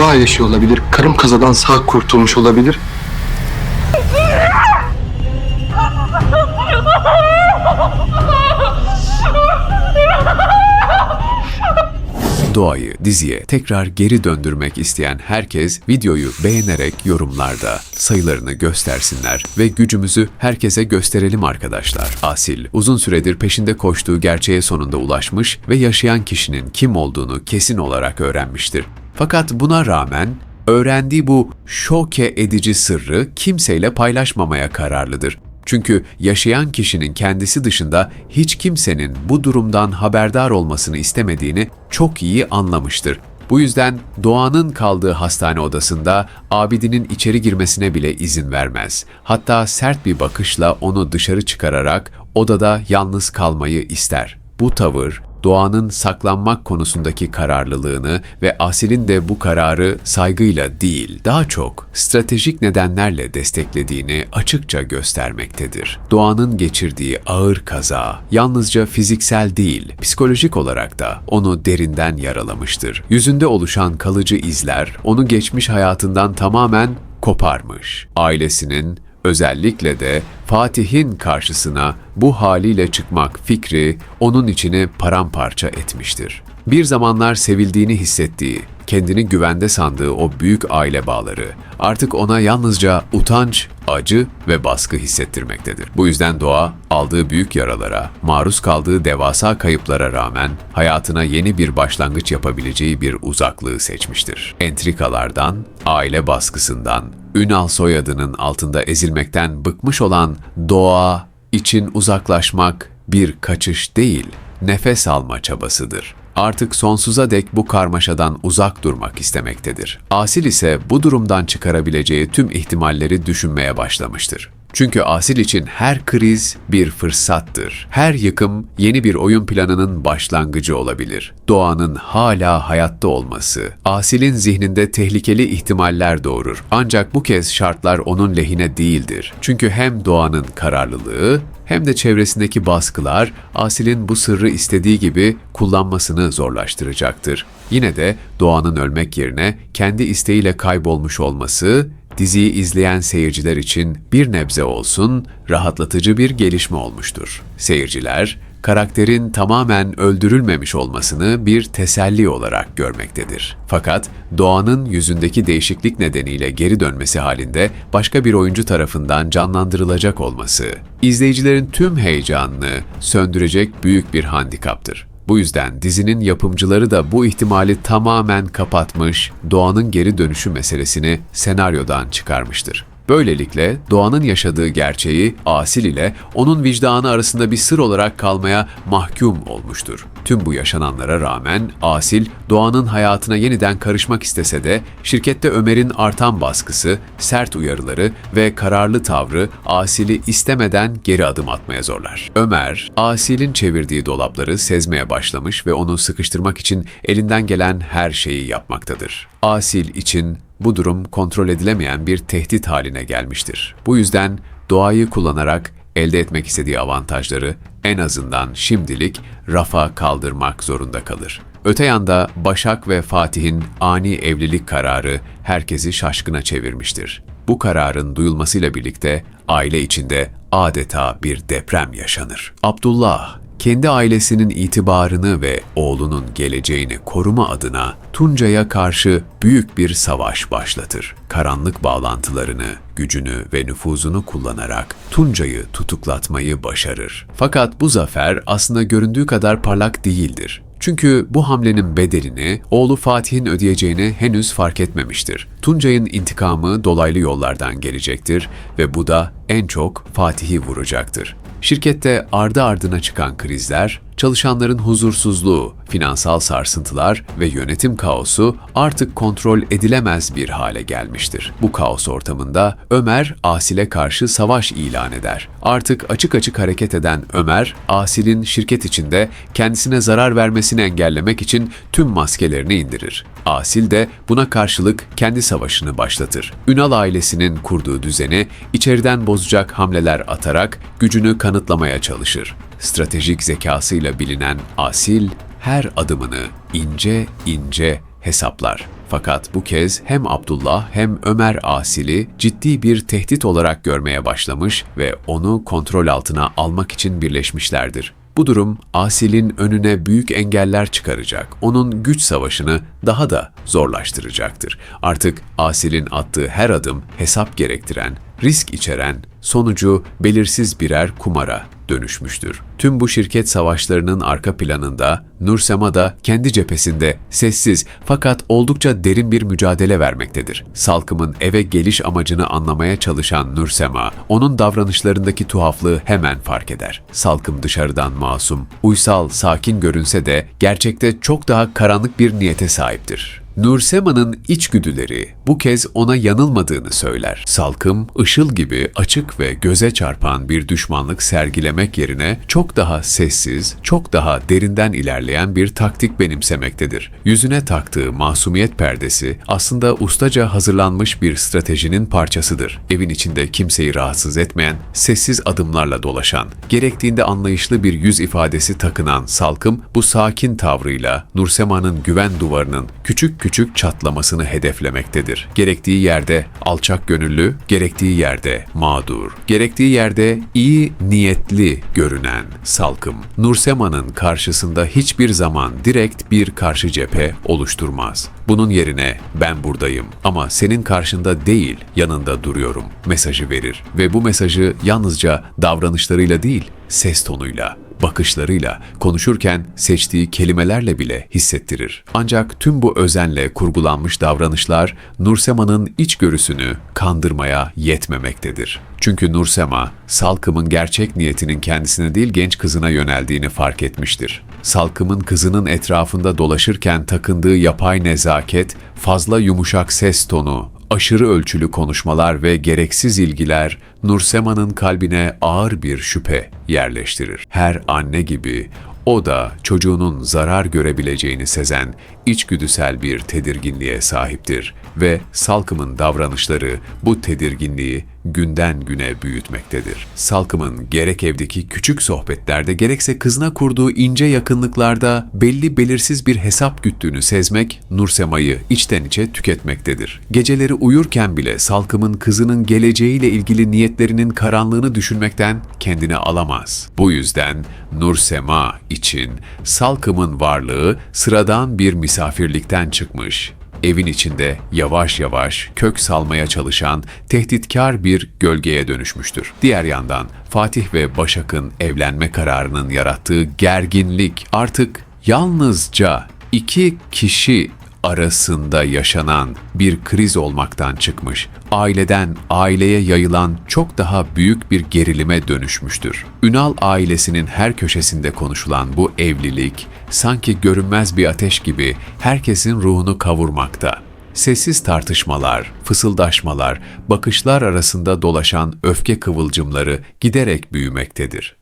Doğa yaşıyor olabilir. Karım kazadan sağ kurtulmuş olabilir. Doğayı diziye tekrar geri döndürmek isteyen herkes videoyu beğenerek yorumlarda sayılarını göstersinler ve gücümüzü herkese gösterelim arkadaşlar. Asil uzun süredir peşinde koştuğu gerçeğe sonunda ulaşmış ve yaşayan kişinin kim olduğunu kesin olarak öğrenmiştir. Fakat buna rağmen öğrendiği bu şoke edici sırrı kimseyle paylaşmamaya kararlıdır. Çünkü yaşayan kişinin kendisi dışında hiç kimsenin bu durumdan haberdar olmasını istemediğini çok iyi anlamıştır. Bu yüzden Doğan'ın kaldığı hastane odasında Abidin'in içeri girmesine bile izin vermez. Hatta sert bir bakışla onu dışarı çıkararak odada yalnız kalmayı ister. Bu tavır Doğan'ın saklanmak konusundaki kararlılığını ve Asil'in de bu kararı saygıyla değil, daha çok stratejik nedenlerle desteklediğini açıkça göstermektedir. Doğan'ın geçirdiği ağır kaza yalnızca fiziksel değil, psikolojik olarak da onu derinden yaralamıştır. Yüzünde oluşan kalıcı izler onu geçmiş hayatından tamamen koparmış. Ailesinin Özellikle de Fatih'in karşısına bu haliyle çıkmak fikri onun içini paramparça etmiştir. Bir zamanlar sevildiğini hissettiği, kendini güvende sandığı o büyük aile bağları artık ona yalnızca utanç, acı ve baskı hissettirmektedir. Bu yüzden Doğa aldığı büyük yaralara, maruz kaldığı devasa kayıplara rağmen hayatına yeni bir başlangıç yapabileceği bir uzaklığı seçmiştir. Entrikalardan, aile baskısından, Ünal soyadının altında ezilmekten bıkmış olan Doğa için uzaklaşmak bir kaçış değil, nefes alma çabasıdır. Artık sonsuza dek bu karmaşadan uzak durmak istemektedir. Asil ise bu durumdan çıkarabileceği tüm ihtimalleri düşünmeye başlamıştır. Çünkü Asil için her kriz bir fırsattır. Her yıkım yeni bir oyun planının başlangıcı olabilir. Doğanın hala hayatta olması, Asil'in zihninde tehlikeli ihtimaller doğurur. Ancak bu kez şartlar onun lehine değildir. Çünkü hem Doğanın kararlılığı hem de çevresindeki baskılar Asil'in bu sırrı istediği gibi kullanmasını zorlaştıracaktır. Yine de Doğan'ın ölmek yerine kendi isteğiyle kaybolmuş olması diziyi izleyen seyirciler için bir nebze olsun rahatlatıcı bir gelişme olmuştur. Seyirciler, karakterin tamamen öldürülmemiş olmasını bir teselli olarak görmektedir. Fakat Doğan'ın yüzündeki değişiklik nedeniyle geri dönmesi halinde başka bir oyuncu tarafından canlandırılacak olması, izleyicilerin tüm heyecanını söndürecek büyük bir handikaptır. Bu yüzden dizinin yapımcıları da bu ihtimali tamamen kapatmış, Doğan'ın geri dönüşü meselesini senaryodan çıkarmıştır. Böylelikle Doğan'ın yaşadığı gerçeği Asil ile onun vicdanı arasında bir sır olarak kalmaya mahkum olmuştur. Tüm bu yaşananlara rağmen Asil, Doğan'ın hayatına yeniden karışmak istese de şirkette Ömer'in artan baskısı, sert uyarıları ve kararlı tavrı Asil'i istemeden geri adım atmaya zorlar. Ömer, Asil'in çevirdiği dolapları sezmeye başlamış ve onu sıkıştırmak için elinden gelen her şeyi yapmaktadır. Asil için bu durum kontrol edilemeyen bir tehdit haline gelmiştir. Bu yüzden doğayı kullanarak elde etmek istediği avantajları en azından şimdilik rafa kaldırmak zorunda kalır. Öte yanda Başak ve Fatih'in ani evlilik kararı herkesi şaşkına çevirmiştir. Bu kararın duyulmasıyla birlikte aile içinde adeta bir deprem yaşanır. Abdullah kendi ailesinin itibarını ve oğlunun geleceğini koruma adına Tuncay'a karşı büyük bir savaş başlatır. Karanlık bağlantılarını, gücünü ve nüfuzunu kullanarak Tuncay'ı tutuklatmayı başarır. Fakat bu zafer aslında göründüğü kadar parlak değildir. Çünkü bu hamlenin bedelini oğlu Fatih'in ödeyeceğini henüz fark etmemiştir. Tuncay'ın intikamı dolaylı yollardan gelecektir ve bu da en çok Fatih'i vuracaktır. Şirkette ardı ardına çıkan krizler, çalışanların huzursuzluğu, finansal sarsıntılar ve yönetim kaosu artık kontrol edilemez bir hale gelmiştir. Bu kaos ortamında Ömer Asil'e karşı savaş ilan eder. Artık açık açık hareket eden Ömer, Asil'in şirket içinde kendisine zarar vermesini engellemek için tüm maskelerini indirir. Asil de buna karşılık kendi savaşını başlatır. Ünal ailesinin kurduğu düzeni içeriden bozacak hamleler atarak gücünü kanıtlamaya çalışır. Stratejik zekasıyla bilinen Asil her adımını ince ince hesaplar. Fakat bu kez hem Abdullah hem Ömer Asil'i ciddi bir tehdit olarak görmeye başlamış ve onu kontrol altına almak için birleşmişlerdir. Bu durum Asil'in önüne büyük engeller çıkaracak, onun güç savaşını daha da zorlaştıracaktır. Artık Asil'in attığı her adım hesap gerektiren, risk içeren, sonucu belirsiz birer kumara dönüşmüştür. Tüm bu şirket savaşlarının arka planında Nursema da kendi cephesinde sessiz fakat oldukça derin bir mücadele vermektedir. Salkım'ın eve geliş amacını anlamaya çalışan Nursema, onun davranışlarındaki tuhaflığı hemen fark eder. Salkım dışarıdan masum, uysal, sakin görünse de gerçekte çok daha karanlık bir niyete sahiptir. Nursema'nın içgüdüleri bu kez ona yanılmadığını söyler. Salkım, ışıl gibi açık ve göze çarpan bir düşmanlık sergilemek yerine çok daha sessiz, çok daha derinden ilerleyen bir taktik benimsemektedir. Yüzüne taktığı masumiyet perdesi aslında ustaca hazırlanmış bir stratejinin parçasıdır. Evin içinde kimseyi rahatsız etmeyen, sessiz adımlarla dolaşan, gerektiğinde anlayışlı bir yüz ifadesi takınan Salkım bu sakin tavrıyla Nursema'nın güven duvarının küçük küçük çatlamasını hedeflemektedir. Gerektiği yerde alçak gönüllü, gerektiği yerde mağdur, gerektiği yerde iyi niyetli görünen Salkım, Nursema'nın karşısında hiçbir zaman direkt bir karşı cephe oluşturmaz. Bunun yerine ben buradayım ama senin karşında değil yanında duruyorum mesajı verir ve bu mesajı yalnızca davranışlarıyla değil ses tonuyla, bakışlarıyla, konuşurken seçtiği kelimelerle bile hissettirir. Ancak tüm bu özenle kurgulanmış davranışlar Nursema'nın içgörüsünü kandırmaya yetmemektedir. Çünkü Nursema, Salkım'ın gerçek niyetinin kendisine değil genç kızına yöneldiğini fark etmiştir. Salkım'ın kızının etrafında dolaşırken takındığı yapay nezaket, fazla yumuşak ses tonu, aşırı ölçülü konuşmalar ve gereksiz ilgiler Nursema'nın kalbine ağır bir şüphe yerleştirir. Her anne gibi o da çocuğunun zarar görebileceğini sezen içgüdüsel bir tedirginliğe sahiptir ve Salkım'ın davranışları bu tedirginliği günden güne büyütmektedir. Salkım'ın gerek evdeki küçük sohbetlerde gerekse kızına kurduğu ince yakınlıklarda belli belirsiz bir hesap güttüğünü sezmek Nursema'yı içten içe tüketmektedir. Geceleri uyurken bile Salkım'ın kızının geleceğiyle ilgili niyetlerinin karanlığını düşünmekten kendini alamaz. Bu yüzden Nursema için Salkım'ın varlığı sıradan bir misafirlikten çıkmış, evin içinde yavaş yavaş kök salmaya çalışan tehditkar bir gölgeye dönüşmüştür. Diğer yandan Fatih ve Başak'ın evlenme kararının yarattığı gerginlik artık yalnızca iki kişi arasında yaşanan bir kriz olmaktan çıkmış, aileden aileye yayılan çok daha büyük bir gerilime dönüşmüştür. Ünal ailesinin her köşesinde konuşulan bu evlilik sanki görünmez bir ateş gibi herkesin ruhunu kavurmakta. Sessiz tartışmalar, fısıldaşmalar, bakışlar arasında dolaşan öfke kıvılcımları giderek büyümektedir.